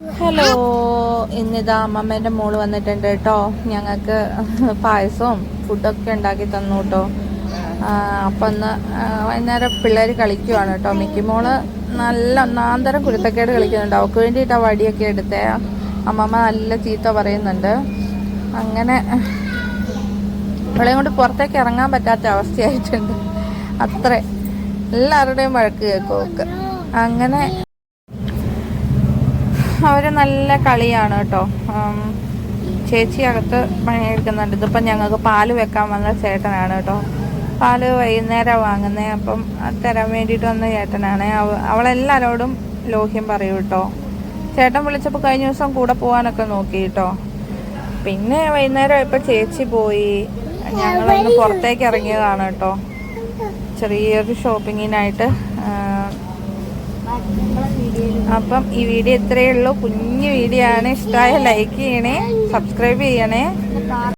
Hello ഇന്നിതാ അമ്മമ്മേന്റെ മോൾ വന്നിട്ടുണ്ട് കേട്ടോ ഞങ്ങൾക്ക് പായസവും ഫുഡൊക്കെ ഉണ്ടാക്കി തന്നു കേട്ടോ അപ്പം ഒന്ന് വൈകുന്നേരം പിള്ളേർ കളിക്കുവാണ് കേട്ടോ മിക്കി മോൾ നല്ല ഒന്നാന്തരം കുരുത്തക്കേട് കളിക്കുന്നുണ്ട്. അവൾക്ക് വേണ്ടിയിട്ടാണ് വടിയൊക്കെ എടുത്തേ. അമ്മമ്മ നല്ല ചീത്ത പറയുന്നുണ്ട്. അങ്ങനെ ഇവളെയും കൊണ്ട് പുറത്തേക്ക് ഇറങ്ങാൻ പറ്റാത്ത അവസ്ഥയായിട്ടുണ്ട്. അത്ര. എല്ലാവരുടെയും വഴക്ക് കേൾക്കും അങ്ങനെ അവർ നല്ല കളിയാണ് കേട്ടോ. ചേച്ചി അകത്ത് പണിയെടുക്കുന്നുണ്ട്. ഇതിപ്പം ഞങ്ങൾക്ക് പാൽ വെക്കാൻ വന്ന ചേട്ടനാണ് കേട്ടോ. പാൽ വൈകുന്നേരം വാങ്ങുന്നത് അപ്പം തരാൻ വേണ്ടിയിട്ട് വന്ന ചേട്ടനാണ്. അവ- അവളെല്ലാവരോടും ലോഹ്യം പറയും കേട്ടോ. ചേട്ടൻ വിളിച്ചപ്പോൾ കഴിഞ്ഞ ദിവസം കൂടെ പോകാനൊക്കെ നോക്കി കേട്ടോ. പിന്നെ വൈകുന്നേരം ഇപ്പം ചേച്ചി പോയി. ഞങ്ങളൊന്ന് പുറത്തേക്ക് ഇറങ്ങിയതാണ് കേട്ടോ. ചെറിയൊരു ഷോപ്പിങ്ങിനായിട്ട്. അപ്പം ഈ വീഡിയോ ഇത്രയേ ഉള്ളൂ. കുഞ്ഞു വീഡിയോ ആണ്. ഇഷ്ടമായ ലൈക്ക് ചെയ്യണേ. സബ്സ്ക്രൈബ് ചെയ്യണേ.